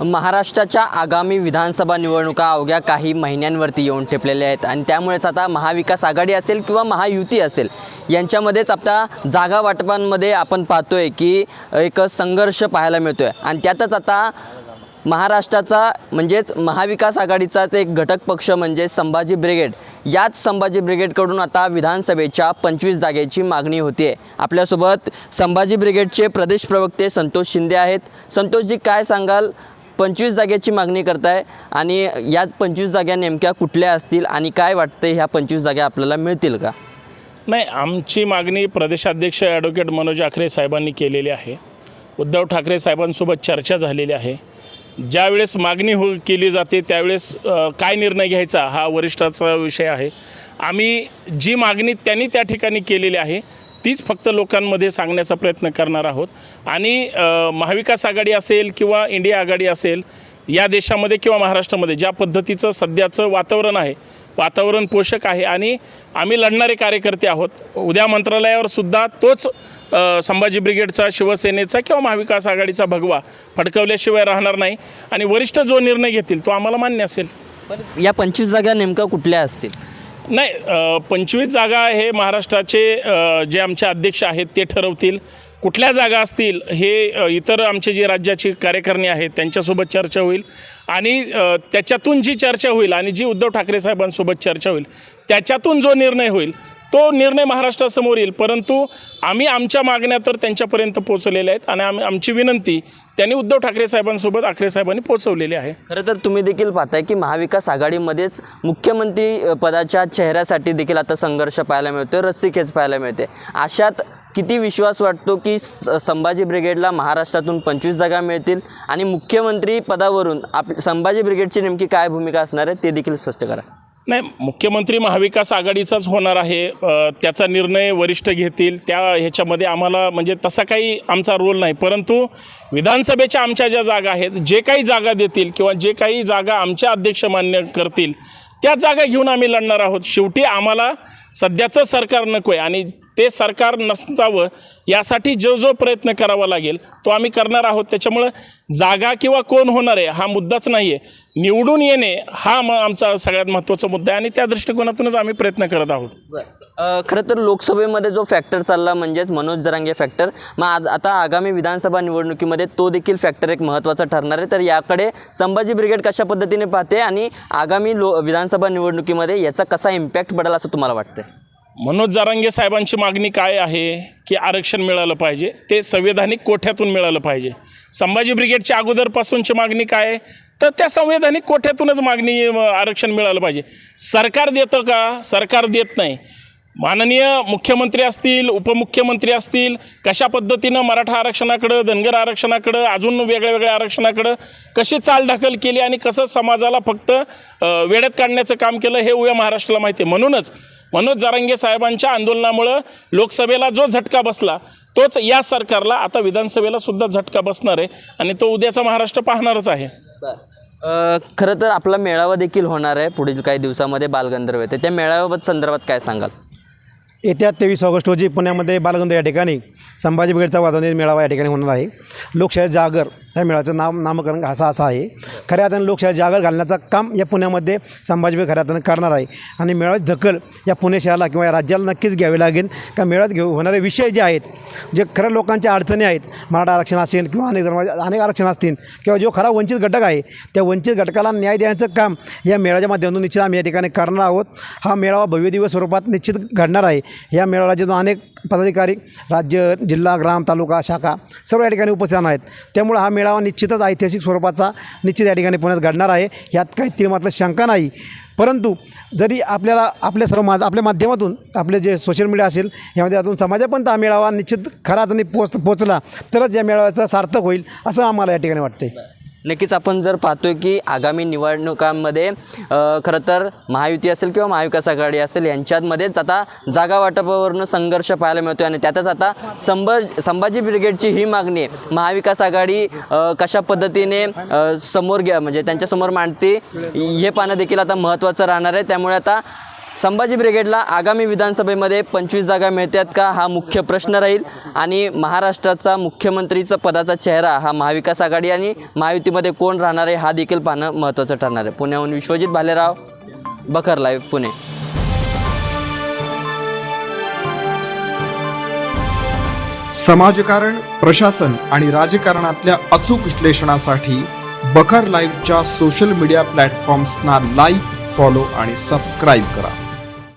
महाराष्ट्राच्या आगामी विधानसभा निवडणुका अवघ्या काही महिन्यांवरती येऊन ठेपलेल्या आहेत. आणि त्यामुळेच आता महाविकास आघाडी असेल किंवा महायुती असेल यांच्यामध्येच आता जागा वाटपांमध्ये आपण पाहतोय की एक संघर्ष पाहायला मिळतो आहे आणि त्यातच आता महाराष्ट्राचा म्हणजेच महाविकास आघाडीचाच एक घटक पक्ष म्हणजे संभाजी ब्रिगेड. याच संभाजी ब्रिगेडकडून आता विधानसभेच्या पंचवीस जागेची मागणी होते आपल्यासोबत संभाजी ब्रिगेडचे प्रदेश प्रवक्ते संतोष शिंदे आहेत. संतोषजी काय सांगाल? पंचवीस जागेची मागणी करताय आणि या पंचवीस जागा नेमक्या कुठल्या असतील आणि काय वाटतं ह्या पंचवीस जागा आपल्याला मिळतील का? नाही आमची मागणी प्रदेशाध्यक्ष ॲडव्होकेट मनोज आखरे साहेबांनी केलेली आहे. उद्धव ठाकरे साहेबांसोबत चर्चा झालेली आहे. ज्यावेळेस मागणी हो केली जाते त्यावेळेस काय निर्णय घ्यायचा हा वरिष्ठाचा विषय आहे. आम्ही जी मागणी त्यांनी त्या ठिकाणी केलेली आहे तीच फक्त लोकांमध्ये सांगण्याचा प्रयत्न करणार आहोत. आणि महाविकास आघाडी असेल किंवा इंडिया आघाडी असेल या देशामध्ये किंवा महाराष्ट्रामध्ये ज्या पद्धतीचं सध्याचं वातावरण आहे वातावरण पोषक आहे आणि आम्ही लढणारे कार्यकर्ते आहोत उद्या मंत्रालयावर सुद्धा तोच संभाजी ब्रिगेडचा शिवसेनेचा किंवा महाविकास आघाडीचा भगवा फडकवल्याशिवाय राहणार नाही. आणि वरिष्ठ जो निर्णय घेतील तो आम्हाला मान्य असेल. या पंचवीस जागा नेमका कुठल्या असतील? नाही पंचवीस जागा हे महाराष्ट्राचे जे आमचे अध्यक्ष आहेत ते ठरवतील. कुठल्या जागा असतील हे इतर आमचे जे राज्याची कार्यकारिणी आहेत त्यांच्यासोबत चर्चा होईल. आणि त्याच्यातून जी चर्चा होईल आणि जी उद्धव ठाकरे साहेबांसोबत चर्चा होईल त्याच्यातून जो निर्णय होईल तो निर्णय महाराष्ट्रासमोर येईल. परंतु आम्ही आमच्या मागण्या तर त्यांच्यापर्यंत पोहोचलेल्या आहेत आणि आम्ही आमची विनंती त्यांनी उद्धव ठाकरे साहेबांसोबत आखरे साहेबांनी पोहोचवलेली आहे. खरं तर तुम्ही देखील पाहताय की महाविकास आघाडीमध्येच मुख्यमंत्री पदाच्या चेहऱ्यासाठी देखील आता संघर्ष पाहायला मिळतो रस्सीखेच पाहायला मिळते अशात किती विश्वास वाटतो की स- संभाजी ब्रिगेडला महाराष्ट्रातून पंचवीस जागा मिळतील आणि मुख्यमंत्री पदावरून आप संभाजी ब्रिगेडची नेमकी काय भूमिका असणार आहे ते देखील स्पष्ट करा. नाही मुख्यमंत्री महाविकास आघाडीचाच होणार आहे. त्याचा निर्णय वरिष्ठ घेतील. त्या ह्याच्यामध्ये आम्हाला म्हणजे तसा काही आमचा रोल नाही. परंतु विधानसभेच्या आमच्या ज्या जागा आहेत जे काही जागा देतील किंवा जे काही जागा आमच्या अध्यक्ष मान्य करतील त्या जागा घेऊन आम्ही लढणार आहोत. शेवटी आम्हाला सध्याचं सरकार नको आहे आणि ते सरकार नसावं यासाठी जो जो प्रयत्न करावा लागेल तो आम्ही करणार आहोत. त्याच्यामुळं जागा किंवा कोण होणार आहे हा मुद्दाच नाही आहे निवडून येणे हा मग आमचा सगळ्यात महत्त्वाचा मुद्दा आहे आणि त्या दृष्टिकोनातूनच आम्ही प्रयत्न करत आहोत. खरं तर लोकसभेमध्ये जो फॅक्टर चालला म्हणजेच मनोज जरांगे फॅक्टर मग आज आता आगामी विधानसभा निवडणुकीमध्ये तो देखील फॅक्टर एक महत्त्वाचा ठरणार आहे. तर याकडे संभाजी ब्रिगेड कशा पद्धतीने पाहते आणि आगामी लो विधानसभा निवडणुकीमध्ये याचा कसा इम्पॅक्ट पडेल असं तुम्हाला वाटतं मनोज जारांगे साहेबांची मागणी काय आहे की आरक्षण मिळालं पाहिजे ते संवैधानिक कोठ्यातून मिळालं पाहिजे? संभाजी ब्रिगेडच्या अगोदरपासूनची मागणी काय? आहे तर त्या संवैधानिक कोठ्यातूनच मागणी आरक्षण मिळालं पाहिजे. सरकार देतं का? सरकार देत नाही. माननीय मुख्यमंत्री असतील उपमुख्यमंत्री असतील कशा पद्धतीनं मराठा आरक्षणाकडं धनगर आरक्षणाकडं अजून वेगळ्या वेगळ्या आरक्षणाकडं कशी चालढकल केली आणि कसं समाजाला फक्त वेळेत काढण्याचं काम केलं हे उया महाराष्ट्राला माहिती आहे. म्हणूनच मनोज जारंगे साहेबांच्या आंदोलनामुळं लोकसभेला जो झटका बसला तोच या सरकारला आता विधानसभेला सुद्धा झटका बसणार आहे आणि तो उद्याचा महाराष्ट्र पाहणारच आहे. अ, खरं तर आपला मेळावा देखील होणार आहे. पुढील काही दिवसामध्ये बालगंधर्व येते. त्या मेळाव्याबाबत संदर्भात काय सांगाल? येत्या तेवीस ऑगस्ट रोजी पुण्यामध्ये बालगंधर्व या ठिकाणी संभाजी ब्रिगेडचा वादनदी मेळावा या ठिकाणी होणार आहे. लोकशाही जागर या मेळाचं नाम नामकरण असा असा आहे. खऱ्या अर्थानं लोकशाही जागर घालण्याचं काम या पुण्यामध्ये संभाजी खऱ्या अर्थानं करणार आहे. आणि मेळाची दखल या पुणे शहराला किंवा या राज्याला नक्कीच घ्यावी लागेल. का मेळात घेऊ होणारे विषय जे आहेत जे खऱ्या लोकांच्या अडचणी आहेत मराठा आरक्षण असेल किंवा अनेक धर्मा अनेक आरक्षण असतील किंवा जो खरा वंचित घटक आहे त्या वंचित घटकाला न्याय देण्याचं काम या मेळाच्या माध्यमातून निश्चित आम्ही या ठिकाणी करणार आहोत. हा मेळावा भव्य दिवस स्वरूपात निश्चित घडणार आहे. या मेळाव्याचे जो अनेक पदाधिकारी राज्य जिल्हा ग्राम तालुका शाखा सर्व या ठिकाणी उपस्थित आहेत. त्यामुळे हा मेळावा निश्चितच ऐतिहासिक स्वरूपाचा निश्चित या ठिकाणी पुण्यात घडणार आहे. यात काही ती मात्र शंका नाही. परंतु जरी आपल्याला आपल्या सर्व मा आपल्या माध्यमातून आपले जे सोशल मीडिया असेल यामध्ये अजून समाजापर्यंत हा मेळावा निश्चित खरा अर्थाने पोच पोचला तरच या मेळाव्याचा सार्थक होईल असं आम्हाला या ठिकाणी वाटते नक्कीच आपण जर पाहतोय की आगामी निवडणुकांमध्ये खरं तर महायुती असेल किंवा महाविकास आघाडी असेल यांच्यामध्येच आता जागा वाटपावरून संघर्ष पाहायला मिळतोय आणि त्यातच आता संभाज संभाजी ब्रिगेडची ही मागणी आहे. महाविकास आघाडी कशा पद्धतीने समोर घ्या म्हणजे त्यांच्यासमोर मांडते हे पाहणं देखील आता महत्त्वाचं राहणार आहे. त्यामुळे आता संभाजी ब्रिगेडला आगामी विधानसभेमध्ये पंचवीस जागा मिळतात का हा मुख्य प्रश्न राहील. आणि महाराष्ट्राचा मुख्यमंत्रीचा पदाचा चेहरा हा महाविकास आघाडी आणि महायुतीमध्ये कोण राहणार आहे हा देखील पाहणं महत्त्वाचं ठरणार आहे. पुण्याहून विश्वजित भालेराव बखर लाईव्ह पुणे. समाजकारण प्रशासन आणि राजकारणातल्या अचूक विश्लेषणासाठी बखर लाईव्हच्या सोशल मीडिया प्लॅटफॉर्म्सना लाईक फॉलो आणि सबस्क्राईब करा.